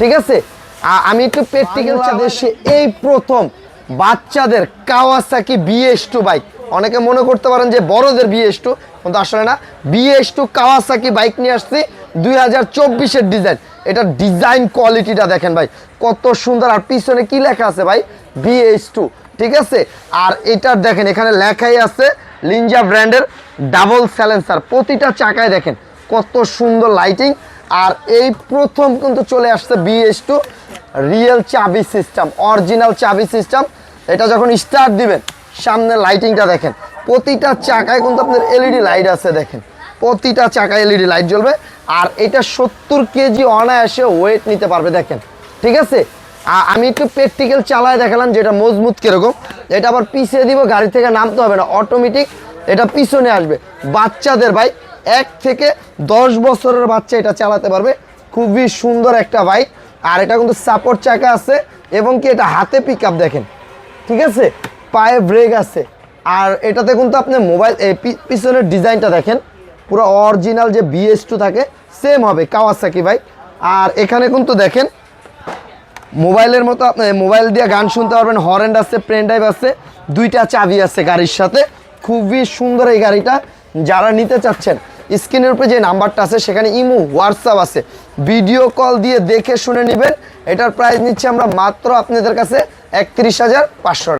ঠিক আছে? আমি একটু প্র্যাকটিক্যাল দেশে এই প্রথম বাচ্চাদের কাওয়াসাকি বিএস টু বাইক অনেকে মনে করতে পারেন যে বড়দের বিএস টু কিন্তু আসলে না বিএস টু কাওয়াসাকি বাইক নিয়ে আসছি দুই হাজার চব্বিশের ডিজাইন এটা ডিজাইন কোয়ালিটিটা দেখেন ভাই কত সুন্দর। আর পিছনে কি লেখা আছে ভাই? বিএস টু ঠিক আছে? আর এটার দেখেন এখানে লেখাই আছে লিঞ্জা ব্র্যান্ডের ডাবল স্যালেন্সার প্রতিটা চাকায় দেখেন কত সুন্দর লাইটিং আর এই প্রথম কিন্তু চলে আসছে বিএস টু রিয়েল চাবি সিস্টেম অরিজিনাল চাবি সিস্টেম এটা যখন স্টার্ট দিবেন, সামনে লাইটিংটা দেখেন, প্রতিটা চাকায় কিন্তু আপনার এলইডি লাইট আছে দেখেন। প্রতিটা চাকায় এলইডি লাইট জ্বলবে, আর এটা সত্তর কেজি অনায়াসে ওয়েট নিতে পারবে দেখেন, ঠিক আছে? আমি একটু প্র্যাকটিক্যাল চালায় দেখালাম যেটা মজবুত কীরকম। এটা আবার পিছিয়ে দিব, গাড়ি থেকে নামতে হবে না অটোমেটিক এটা পিছনে আসবে। বাচ্চাদের ভাই এক থেকে দশ বছরের বাচ্চা এটা চালাতে পারবে। খুবই সুন্দর একটা বাইক। আর এটা কিন্তু সাপোর্ট চাকা আছে এবং কি এটা হাতে পিক দেখেন। ঠিক আছে? পায়ে ব্রেক আছে। আর এটাতে কিন্তু আপনি মোবাইল পিছনের ডিজাইনটা দেখেন। পুরো অরিজিনাল যে বিএস টু থাকে সেম হবে কাওয়াসাকি বাইক আর এখানে কিন্তু দেখেন মোবাইলের মতো আপনি মোবাইল দিয়ে গান শুনতে পারবেন। হরেন্ড আছে পেন ড্রাইভ আছে, দুইটা চাবি আছে গাড়ির সাথে। খুবই সুন্দর এই গাড়িটা। যারা নিতে চাচ্ছেন স্ক্রিনের উপরে যে নাম্বারটা আছে, সেখানে ইমো, হোয়াটসঅ্যাপ আছে। ভিডিও কল দিয়ে দেখে শুনে নেবেন। এটার প্রাইস নিচ্ছে আমরা মাত্র আপনাদের কাছে একত্রিশ হাজার পাঁচশো